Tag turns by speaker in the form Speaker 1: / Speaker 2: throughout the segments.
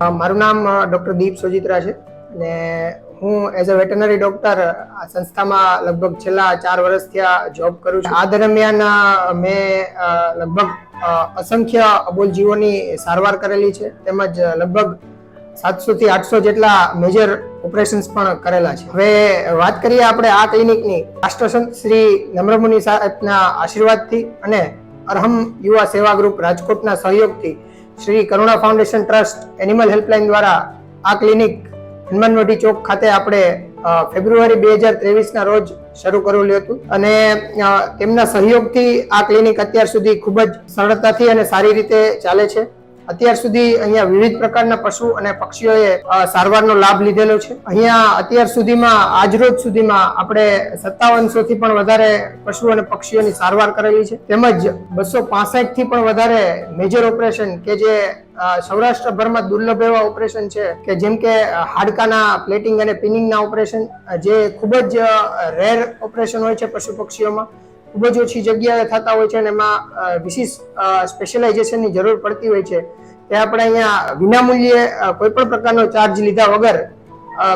Speaker 1: મારું નામ ડૉક્ટર દીપ સોજિત્રા છે. અને હું એઝ અ વેટનરી ડૉક્ટર આ સંસ્થામાં લગભગ છેલ્લા ચાર વર્ષથી આ જોબ કરું છું. આ દરમિયાન મેં લગભગ અસંખ્ય અબોલ જીવોની સારવાર કરેલી છે. તેમજ લગભગ સાતસો થી આઠસો જેટલા મેજર ઓપરેશન્સ પણ કરેલા છે. હવે વાત કરીએ આપણે આ ક્લિનિકની રાષ્ટ્રસંત શ્રી નમ્રમુનિ સાહેબના આશીર્વાદથી અને અરહમ યુવા સેવા ગ્રુપ રાજકોટના સહયોગથી Shri Karuna foundation trust animal helpline દ્વારા આ ક્લિનિક હનુમાનવટી ચોક ખાતે આપણે ફેબ્રુઆરી બે હજાર ત્રેવીસના રોજ શરૂ કરેલું હતું. અને તેમના સહયોગથી આ ક્લિનિક અત્યાર સુધી ખૂબ જ સરળતાથી અને સારી રીતે ચાલે છે. અત્યાર સુધી અહીંયા વિવિધ પ્રકારના પશુ અને પક્ષીઓએ સારવારનો લાભ લીધેલો છે. અહીંયા અત્યાર સુધીમાં, આજરોજ સુધીમાં આપણે સત્તાવનસો થી પણ વધારે પશુ અને પક્ષીઓની સારવાર કરેલી છે. તેમજ બસો પાસઠથી પણ વધારે મેજર ઓપરેશન કે જે સૌરાષ્ટ્રભરમાં દુર્લભ એવા ઓપરેશન છે કે જેમ કે હાડકાના પ્લેટિંગ અને પિનિંગના ઓપરેશન જે ખૂબ જ રેર ઓપરેશન હોય છે પશુ પક્ષીઓમાં. ખૂબ જ ઓછી જગ્યાએ થતા હોય છે અને એમાં વિશેષ સ્પેશિયલાઇઝેશનની જરૂર પડતી હોય છે. તે આપણે અહીંયા વિનામૂલ્યે કોઈ પણ પ્રકારનો ચાર્જ લીધા વગર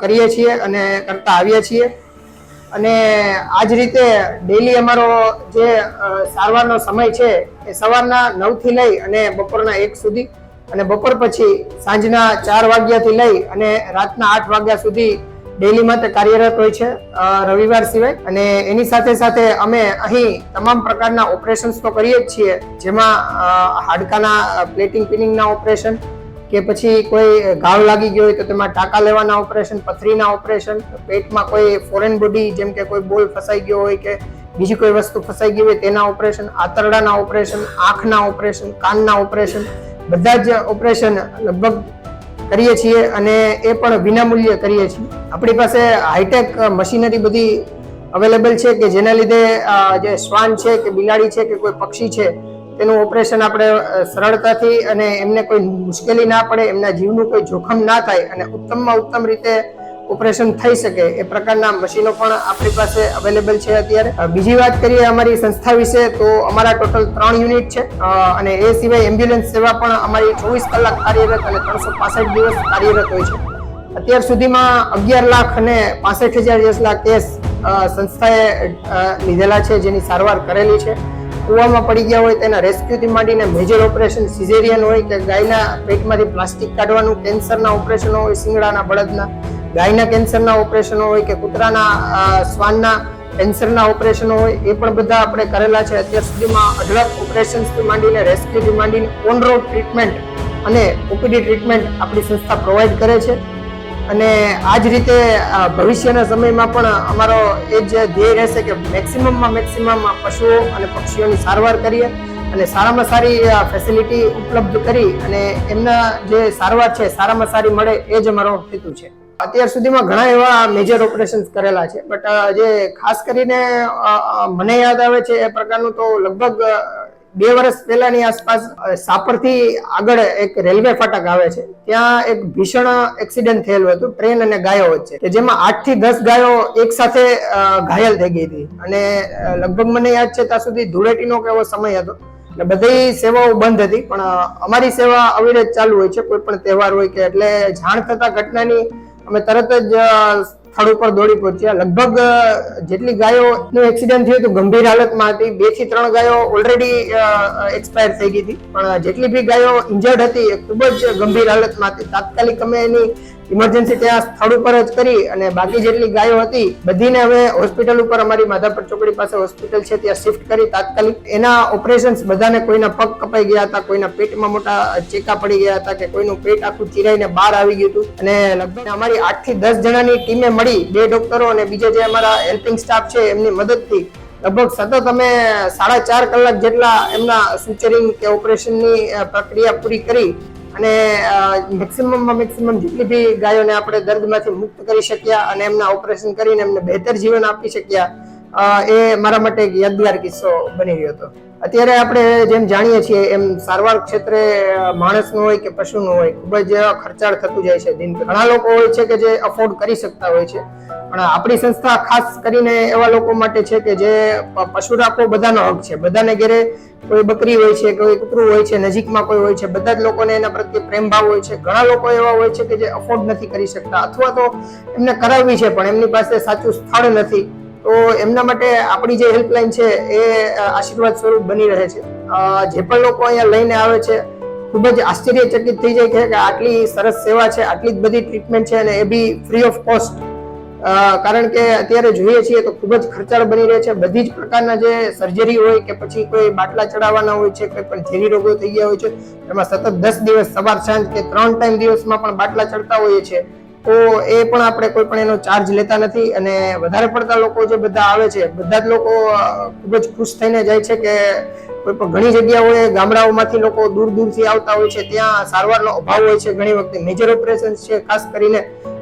Speaker 1: કરીએ છીએ અને કરતા આવીએ છીએ. અને આ જ રીતે ડેલી અમારો જે સારવારનો સમય છે એ સવારના નવથી લઈ અને બપોરના એક સુધી અને બપોર પછી સાંજના ચાર વાગ્યાથી લઈ અને રાતના આઠ વાગ્યા સુધી ડેલી માટે કાર્યરત હોય છે રવિવાર સિવાય. અને એની સાથે સાથે અમે અહીં તમામ પ્રકારના ઓપરેશન્સ તો કરીએ જ છીએ, જેમાં હાડકાના પ્લેટિંગ, પિનિંગના ઓપરેશન કે પછી કોઈ ઘાવ લાગી ગયો હોય તો તેમાં ટાંકા લેવાના ઓપરેશન, પથરીના ઓપરેશન, પેટમાં કોઈ ફોરેન બોડી જેમ કે કોઈ બોલ ફસાઈ ગયો હોય કે બીજી કોઈ વસ્તુ ફસાઈ ગઈ હોય તેના ઓપરેશન, આંતરડાના ઓપરેશન, આંખના ઓપરેશન, કાનના ઓપરેશન, બધા જ ઓપરેશન લગભગ કરીએ છીએ અને એ પણ વિનામૂલ્યે કરીએ છીએ. આપણી પાસે હાઈટેક મશીનરી બધી અવેલેબલ છે કે જેના લીધે જે શ્વાન છે કે બિલાડી છે કે કોઈ પક્ષી છે, તેનું ઓપરેશન આપણે સરળતાથી અને એમને કોઈ મુશ્કેલી ના પડે, એમના જીવનું કોઈ જોખમ ના થાય અને ઉત્તમમાં ઉત્તમ રીતે ઓપરેશન થઈ શકે એ પ્રકારના મશીનો પણ આપણી પાસે અવેલેબલ છે અત્યારે. બીજી વાત કરીએ અમારી સંસ્થા વિશે, તો અમારા ટોટલ ત્રણ યુનિટ છે. અને એ સિવાય એમ્બ્યુલન્સ સેવા પણ અમારી ચોવીસ કલાક કાર્યરત અને ત્રણસો દિવસ કાર્યરત હોય છે. અત્યાર સુધીમાં અગિયાર લાખ અને પાસઠ હજાર જેટલા કેસ સંસ્થાએ લીધેલા છે, જેની સારવાર કરેલી છે. કૂવામાં પડી ગયા હોય તેના રેસ્ક્યુથી માંડીને મેજર ઓપરેશન સિઝેરિયન હોય કે ગાયના પેટમાંથી પ્લાસ્ટિક કાઢવાનું, કેન્સરના ઓપરેશનો હોય, શિંગડાના બળદના ગાયના કેન્સરના ઓપરેશનો હોય કે કૂતરાના શ્વાનના કેન્સરના ઓપરેશનો હોય, એ પણ બધા આપણે કરેલા છે. અત્યાર સુધીમાં અઢળક ઓપરેશન્સથી માંડીને રેસ્ક્યુથી માંડીને ઓન રોડ ટ્રીટમેન્ટ અને ઓપીડી ટ્રીટમેન્ટ આપણી સંસ્થા પ્રોવાઈડ કરે છે. અને આ જ રીતે ભવિષ્યના સમયમાં પણ અમારો એ જ ધ્યેય રહેશે કે મેક્સિમમમાં મેક્સિમમ પશુઓ અને પક્ષીઓની સારવાર કરીએ અને સારામાં સારી ફેસિલિટી ઉપલબ્ધ કરી અને એમના જે સારવાર છે, સારામાં સારી મળે એ જ અમારો હેતુ છે. અત્યાર સુધીમાં ઘણા એવા મેજર ઓપરેશન્સ કરેલા છે. બટ જે ખાસ કરીને મને યાદ આવે છે એ પ્રકારનું તો લગભગ બે વર્ષ પહેલાની આસપાસ સાપરથી આગળ એક રેલવે ફાટક આવે છે. ત્યાં એક ભીષણ એક્સિડન્ટ થયેલું હતું, ટ્રેન અને ગાયો વચ્ચે. કે જેમાં આઠથી દસ ગાયો એક સાથે ઘાયલ થઈ ગઈ હતી. અને લગભગ મને યાદ છે ત્યાં સુધી ધૂળેટીનો કે એવો સમય હતો. એટલે બધી સેવાઓ બંધ હતી. પણ અમારી સેવા અવિરત ચાલુ હોય છે. કોઈ પણ તહેવાર હોય કે એટલે જાણ થતા ઘટનાની અમે તરત જ સ્થળ ઉપર દોડી પહોંચ્યા. લગભગ જેટલી ગાયો નું એક્સિડન્ટ થયું હતું, ગંભીર હાલતમાં હતી. બેથી ત્રણ ગાયો ઓલરેડી એક્સપાયર થઈ ગઈ હતી. પણ જેટલી બી ગાયો ઇન્જર્ડ હતી, એ ખૂબ જ ગંભીર હાલતમાં હતી. તાત્કાલિક અમે એની ઇમરજન્સી ત્યાં સ્થળ ઉપર જ કરી અને બાકી જેટલી ગાયો હતી, બધીને હવે હોસ્પિટલ ઉપર અમારી માધાપર ચોકડી પાસે હોસ્પિટલ છે, ત્યાં શિફ્ટ કરી તાત્કાલિક. એના ઓપરેશન્સ બધાને કોઈના પગ કપાઈ ગયા હતા, કોઈના પેટમાં મોટા ચેકા પડી ગયા હતા કે કોઈનું પેટ આખું ચીરાઈને બહાર આવી ગયું હતું. અને લગભગ અમારી આઠથી દસ જણાની ટીમે મળી, બે ડોક્ટરો અને બીજા જે અમારા હેલ્પિંગ સ્ટાફ છે, એમની મદદથી. લગભગ સતત અમે સાડા ચાર કલાક જેટલા એમના સુચરિંગ કે ઓપરેશનની પ્રક્રિયા પૂરી કરી અને મેક્સિમમમાં મેક્સિમમ જેટલી બી ગાયોને આપણે દર્દમાંથી મુક્ત કરી શક્યા અને એમના ઓપરેશન કરીને એમને બહેતર જીવન આપી શક્યા એ મારા માટે એક યાદગાર કિસ્સો બની રહ્યો હતો. અત્યારે આપણે જેમ જાણીએ છીએ એમ સારવાર ક્ષેત્રે માણસનું હોય કે પશુનું હોય, ખૂબ જ ખર્ચાળ થતું જાય છે. ઘણા લોકો હોય છે કે જે અફોર્ડ કરી શકતા હોય છે. પણ આપણી સંસ્થા ખાસ કરીને એવા લોકો માટે છે કે જે પશુ રાખવો બધાનો હક છે. બધાને ઘેરે કોઈ બકરી હોય છે, કોઈ કૂતરું હોય છે, નજીકમાં કોઈ હોય છે, બધા જ લોકોને એના પ્રત્યે પ્રેમ ભાવ હોય છે. ઘણા લોકો એવા હોય છે કે જે અફોર્ડ નથી કરી શકતા અથવા તો એમને કરાવવી છે, પણ એમની પાસે સાચું સ્થળ નથી. તો એમના માટે આપણી જે હેલ્પલાઇન છે એ આશીર્વાદ સ્વરૂપ બની રહે છે. જે પણ લોકો અહીંયા લઈને આવે છે, ખૂબ જ આશ્ચર્યચકિત થઈ જાય છે કે આટલી સરસ સેવા છે, આટલી જ બધી ટ્રીટમેન્ટ છે અને એ બી ફ્રી ઓફ કોસ્ટ કારણ કે અત્યારે જોઈએ છીએ તો ખૂબ જ ખર્ચાળ બની રહે છે. બધી જ પ્રકારના જે સર્જરી હોય કે પછી કોઈ બાટલા ચડાવવાના હોય છે, કોઈ પણ ઝેરી રોગો થઈ ગયા હોય છે, એમાં સતત દસ દિવસ સવાર સાંજ કે ત્રણ ટાઈમ દિવસમાં પણ બાટલા ચડતા હોઈએ છીએ, તો એ પણ આપણે કોઈ પણ એનો ચાર્જ લેતા નથી અને વધારે પડતા લોકો જે બધા આવે છે, બધા જ લોકો ખૂબ જ ખુશ થઈને જાય છે કે કોઈ પણ ઘણી જગ્યાઓએ ગામડાઓમાંથી લોકો દૂર દૂરથી આવતા હોય છે, ત્યાં સારવારનો અભાવ હોય છે ઘણી વખતે. મેજર ઓપરેશન છે, ખાસ કરીને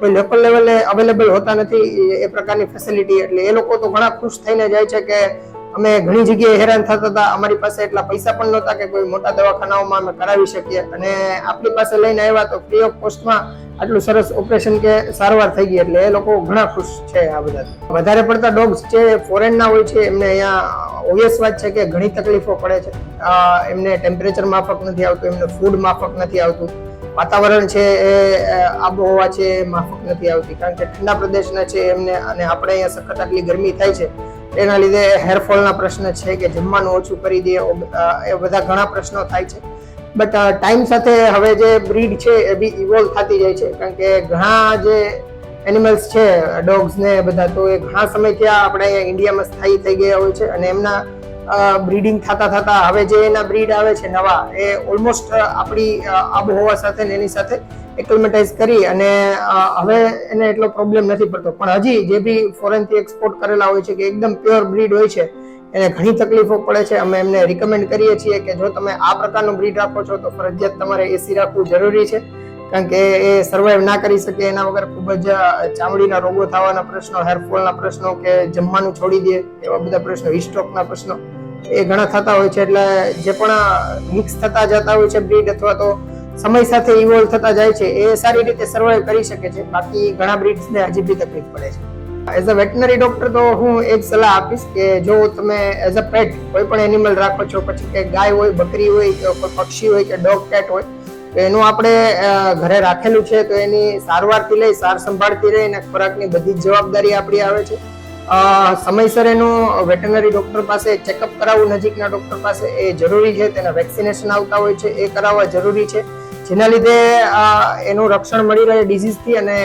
Speaker 1: કોઈ લોકલ લેવલે અવેલેબલ હોતા નથી, એ- પ્રકારની ફેસિલિટી એટલે એ લોકો તો ઘણા ખુશ થઈને જાય છે કે અમે ઘણી જગ્યાએ હેરાન થતા હતા, અમારી પાસે એટલા પૈસા પણ નહોતા કે કોઈ મોટા દવાખાનાઓમાં અમે કરાવી શકીએ. અને આપણી પાસે લઈને આવ્યા તો ફ્રી ઓફ કોસ્ટમાં આટલું સરસ ઓપરેશન કે સારવાર થઈ ગઈ એટલે એ લોકો ઘણા ખુશ છે આ બધા. વધારે પડતા ડોગ્સ જે ફોરેનના હોય છે, એમને અહીંયા ઓબ્વિયસ વાત છે કે ઘણી તકલીફો પડે છે. એમને ટેમ્પરેચર માફક નથી આવતું, એમને ફૂડ માફક નથી આવતું. વાતાવરણ છે એ આબોહવા છે એ માફક નથી આવતી. કારણ કે ઠંડા પ્રદેશના છે એમને અને આપણે અહીંયા સખત આટલી ગરમી થાય છે, એના લીધે હેરફોલના પ્રશ્ન છે કે જમવાનું ઓછું કરી દે એ બધા ઘણા પ્રશ્નો થાય છે. બટ ટાઈમ સાથે હવે જે બ્રીડ છે એ બી ઇવોલ્વ થતી જાય છે. કારણ કે ઘણા જે એનિમલ્સ છે ડોગ્સ ને બધા, તો એ ઘણા સમયથી આ આપણે ઇન્ડિયામાં સ્થાયી થઈ ગયા હોય છે અને એમના બ્રીડિંગ થતા થતા હવે જે એના બ્રીડ આવે છે નવા, એ ઓલમોસ્ટ આપણી આબોહવા સાથે ને એની સાથે એક્લમેટાઇઝ કરી અને હવે એને એટલો પ્રોબ્લેમ નથી પડતો. પણ હજી જે બી ફોરેનથી એક્સપોર્ટ કરેલા હોય છે કે એકદમ પ્યોર બ્રીડ હોય છે એને ઘણી તકલીફો પડે છે. અમે એમને રિકમેન્ડ કરીએ છીએ કે જો તમે આ પ્રકારનું બ્રીડ રાખો છો, તો ફરજિયાત તમારે એસી રાખવું જરૂરી છે. કારણ કે એ સર્વાઈવ ના કરી શકે એના વગર ખૂબ જ ચામડીના રોગો થવાના પ્રશ્નો હેરફોલના પ્રશ્નો કે જમવાનું છોડી દે એવા બધા પ્રશ્નો હિસ્ટોકના પ્રશ્નો, એ ઘણા થતા હોય છે. એટલે જે પણ મિક્સ થતા જતા હોય છે બ્રીડ અથવા તો સમય સાથે ઇવોલ્વ થતા જાય છે, એ સારી રીતે સર્વાઈવ કરી શકે છે. બાકી ઘણા બ્રીડ્સને હજી બી તકલીફ પડે છે. એઝ અ વેટનરી ડોક્ટર તો હું એક સલાહ આપીશ કે જો તમે એઝ અ પેટ કોઈ પણ એનિમલ રાખો છો, પછી કે ગાય હોય, બકરી હોય, કે કોઈ પક્ષી હોય, કે ડોગ કેટ હોય, તો એનું આપણે ઘરે રાખેલું છે, તો એની સારવારથી લઈ, સાર સંભાળથી લઈ અને ખોરાકની બધી જ જવાબદારી આપણી આવે છે. સમયસર એનું વેટનરી ડોક્ટર પાસે ચેકઅપ કરાવવું નજીકના ડોક્ટર પાસે એ જરૂરી છે, તેના વેક્સિનેશન આવતા હોય છે, એ કરાવવા જરૂરી છે. જેના લીધે એનું રક્ષણ મળી રહે ડિઝીઝથી અને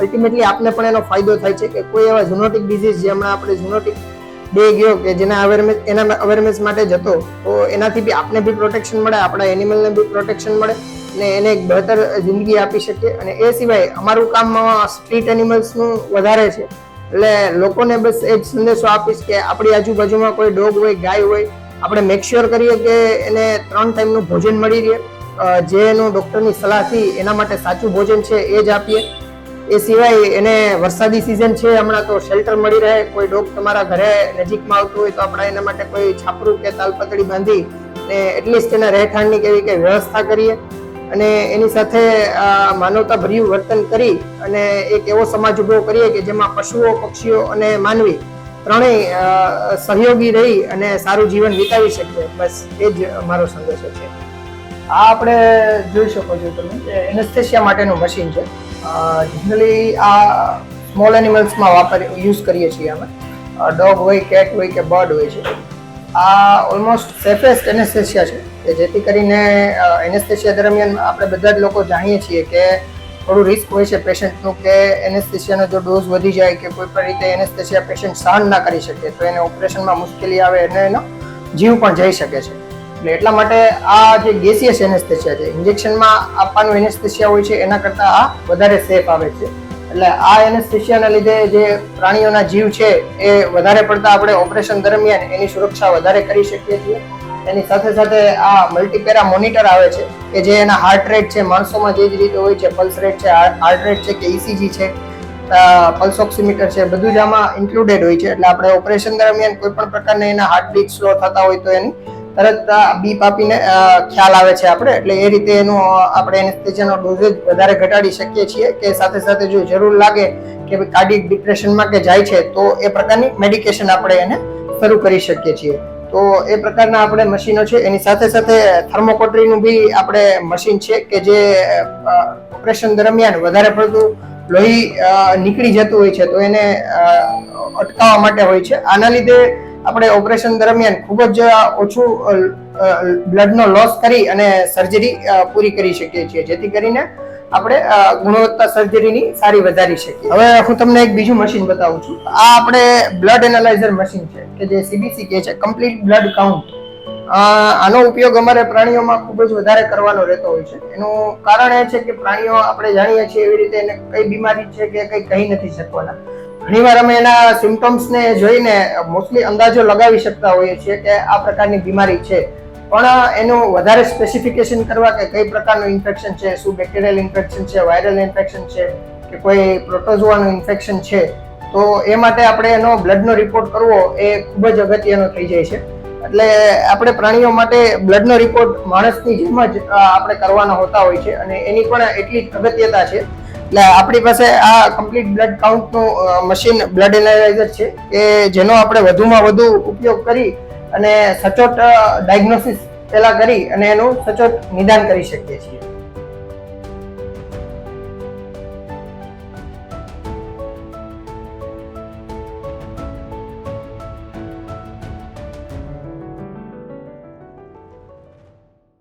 Speaker 1: અલ્ટિમેટલી આપને પણ એનો ફાયદો થાય છે કે કોઈ એવા ઝુનોટિક ડિઝીઝ જે હમણાં આપણે ઝુનોટિક ડે ગયો કે જેના અવેરનેસ એના અવેરનેસ માટે જતો, તો એનાથી બી આપને બી પ્રોટેક્શન મળે, આપણા એનિમલને બી પ્રોટેક્શન મળે અને એને એક બહેતર જિંદગી આપી શકીએ. અને એ સિવાય અમારું કામ સ્ટ્રીટ એનિમલ્સનું વધારે છે. એટલે લોકોને બસ એ જ સંદેશો આપીશ કે આપણી આજુબાજુમાં કોઈ ડોગ હોય, ગાય હોય, આપણે મેક શ્યોર કરીએ કે એને ત્રણ ટાઈમનું ભોજન મળી રહે. અ, જે ડૉક્ટરની સલાહથી એના માટે સાચું ભોજન છે એ જ આપીએ. એ સિવાય એને વરસાદી સિઝન છે હમણાં તો શેલ્ટર મળી રહે. કોઈ ડોગ તમારા ઘરે નજીકમાં આવતું હોય તો આપણે એના માટે કોઈ છાપરું કે તાલપતળી બાંધી ને એટલીસ્ટ એના રહેઠાણની કેવી કે વ્યવસ્થા કરીએ. અને એની સાથે માનવતાભર્યું વર્તન કરી અને એક એવો સમાજ ઊભો કરીએ કે જેમાં પશુઓ પક્ષીઓ અને માનવી ત્રણેય સહયોગી રહી અને સારું જીવન વિતાવી શકીએ. બસ એ જ મારો સંદેશો છે. આ આપણે જોઈ શકો છો તમે એનેસ્થેશિયા માટેનું મશીન છે. જનરલી આ સ્મોલ એનિમલ્સમાં વાપર યુઝ કરીએ છીએ અમે. ડોગ હોય કેટ હોય કે બર્ડ હોય છે. આ ઓલમોસ્ટ સેફેસ્ટ એનેસ્થેશિયા છે કે જેથી કરીને એનેસ્થેશિયા દરમિયાન આપણે બધા જ લોકો જાણીએ છીએ કે થોડું રિસ્ક હોય છે પેશન્ટનું કે એનેસ્થેશિયાનો જો ડોઝ વધી જાય કે કોઈ પણ રીતે એનેસ્થેશિયા પેશન્ટ સહન ના કરી શકે તો એને ઓપરેશનમાં મુશ્કેલી આવે અને એનો જીવ પણ જઈ શકે છે. એટલે એટલા માટે આ જે ગેસિયસ એનેસ્થેશિયા છે, ઇન્જેક્શનમાં આપવાનું એનેસ્થેશિયા હોય છે, એના કરતાં આ વધારે સેફ આવે છે. એટલે આ એનેસ્થેશિયાના લીધે જે પ્રાણીઓના જીવ છે, એ વધારે પડતા આપણે ઓપરેશન દરમિયાન એની સુરક્ષા વધારે કરી શકીએ છીએ. એની સાથે સાથે આ મલ્ટીપેરા મોનિટર આવે છે, કે જે એના હાર્ટ રેટ છે, માણસોમાં જે જ રીતે હોય છે પલ્સ રેટ છે હાર્ટ રેટ છે, કે ઇસીજી છે પલ્સ ઓક્સિમીટર છે, બધું જ આમાં ઇન્ક્લુડેડ હોય છે. એટલે આપણે ઓપરેશન દરમિયાન કોઈ પણ પ્રકારના એના હાર્ટ બીટ સ્લો થતા હોય તો એની તરત આ બીપ આપીને ખ્યાલ આવે છે આપણે. એટલે એ રીતે એનું આપણે એનેસ્થેશિયાનો ડોઝેજ વધારે ઘટાડી શકીએ છીએ કે સાથે સાથે જો જરૂર લાગે કે કાર્ડિક ડિપ્રેશનમાં કે જાય છે, તો એ પ્રકારની મેડિકેશન આપણે એને શરૂ કરી શકીએ છીએ. તો એ પ્રકારના આપણે મશીનો છે. એની સાથે સાથે થર્મોકોટરીનું બી આપણે મશીન છે કે જે ઓપરેશન દરમિયાન વધારે પડતું લોહી નીકળી જતું હોય છે, તો એને અટકાવવા માટે હોય છે. આના લીધે આપણે ઓપરેશન દરમિયાન ખૂબ જ ઓછું બ્લડનો લોસ કરી અને સર્જરી પૂરી કરી શકીએ છીએ. જેથી કરીને આપણે ગુણવત્તા સર્જરીની સારી વધારી શકીએ. હવે હું તમને એક બીજું મશીન બતાવું છું. આ આપણે બ્લડ એનાલાઇઝર મશીન છે, કે જે સીબીસી કહે છે, કમ્પ્લીટ બ્લડ કાઉન્ટ. આનો ઉપયોગ અમારે પ્રાણીઓમાં ખૂબ જ વધારે કરવાનો રહેતો હોય છે. એનું કારણ એ છે કે પ્રાણીઓ આપણે જાણીએ છીએ એવી રીતે એને કઈ બીમારી છે કે કઈ કહી નથી શકવાના. ઘણીવાર અમે એના સિમ્ટમ્સને જોઈને મોસ્ટલી અંદાજો લગાવી શકતા હોઈએ છીએ કે આ પ્રકારની બીમારી છે. પણ એનું વધારે સ્પેસિફિકેશન કરવા કે કઈ પ્રકારનું ઇન્ફેક્શન છે, શું બેક્ટેરિયલ ઇન્ફેક્શન છે વાયરલ ઇન્ફેક્શન છે, કે કોઈ પ્રોટોઝોવાનું ઇન્ફેક્શન છે, તો એ માટે આપણે એનો બ્લડનો રિપોર્ટ કરવો એ ખૂબ જ અગત્યનો થઈ જાય છે. એટલે આપણે પ્રાણીઓ માટે બ્લડનો રિપોર્ટ માણસની જેમ જ આપણે કરવાના હોતા હોય છે અને એની પણ એટલી જ અગત્યતા છે એટલે આપણી પાસે આ કમ્પ્લીટ બ્લડ કાઉન્ટનું મશીન બ્લડ એનાલાઇઝર છે, કે જેનો આપણે વધુમાં વધુ ઉપયોગ કરી અને સચોટ ડાયગ્નોસિસ પહેલા કરી અને એનું સચોટ નિદાન કરી શકીએ છીએ.